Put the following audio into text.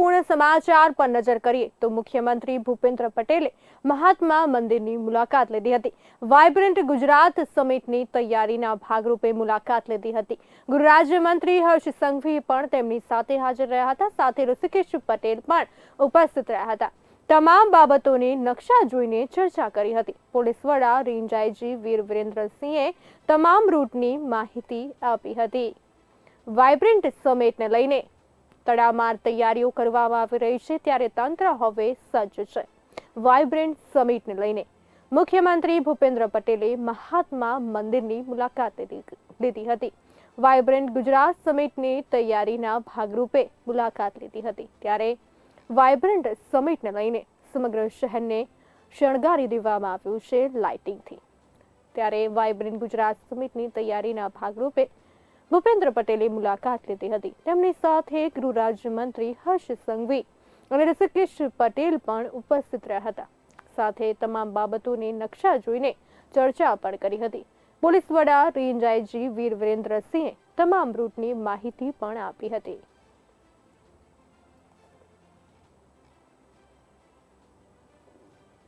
મહત્વપૂર્ણ સમાચાર પર નજર કરીએ તો મુખ્યમંત્રી ભૂપેન્દ્ર પટેલે મહાત્મા મંદિરની મુલાકાત લીધી હતી. વાઇબ્રન્ટ ગુજરાત સમિટની તૈયારીના ભાગરૂપે મુલાકાત લીધી હતી. ગૃહ રાજ્યમંત્રી હર્ષ સંઘવી પણ તેમની સાથે હાજર રહ્યા હતા. સાથે ઋષિકેશ પટેલ પણ ઉપસ્થિત રહ્યા હતા. તમામ બાબતોને નકશા જોઈને ચર્ચા કરી હતી. પોલીસ વડા રેન્જ આઈજી વીર વિરેન્દ્રસિંહે તમામ રૂટની માહિતી આપી હતી. વાઇબ્રન્ટ સમિટને લઈને તડામાર તૈયારીઓ કરવામાં આવી રહી છે ત્યારે તંત્ર હવે સજ્જ છે. વાઇબ્રન્ટ સમિટને લઈને મુખ્યમંત્રી ભૂપેન્દ્ર પટેલે મહાત્મા મંદિરની મુલાકાત લીધી હતી. વાઇબ્રન્ટ ગુજરાત સમિટની તૈયારીના ભાગરૂપે મુલાકાત લીધી હતી. ત્યારે વાઇબ્રન્ટ સમિટને લઈને સમગ્ર શહેરને શણગારી દેવામાં આવ્યું છે લાઇટિંગથી ત્યારે વાઇબ્રન્ટ ગુજરાત સમિટની તૈયારીના ભાગરૂપે ભૂપેન્દ્ર પટેલે મુલાકાત લીધી હતી. તેમની સાથે ગૃહ રાજ્યમંત્રી હર્ષ સંઘવી અને ઋષિકેશ પટેલ પણ ઉપસ્થિત રહ્યા હતા. સાથે તમામ બાબતોની નકશા જોઈને ચર્ચા પણ કરી હતી. પોલીસ વડા રેન્જ આઈજી વીર વિરેન્દ્રસિંહે તમામ રૂટની માહિતી પણ આપી હતી.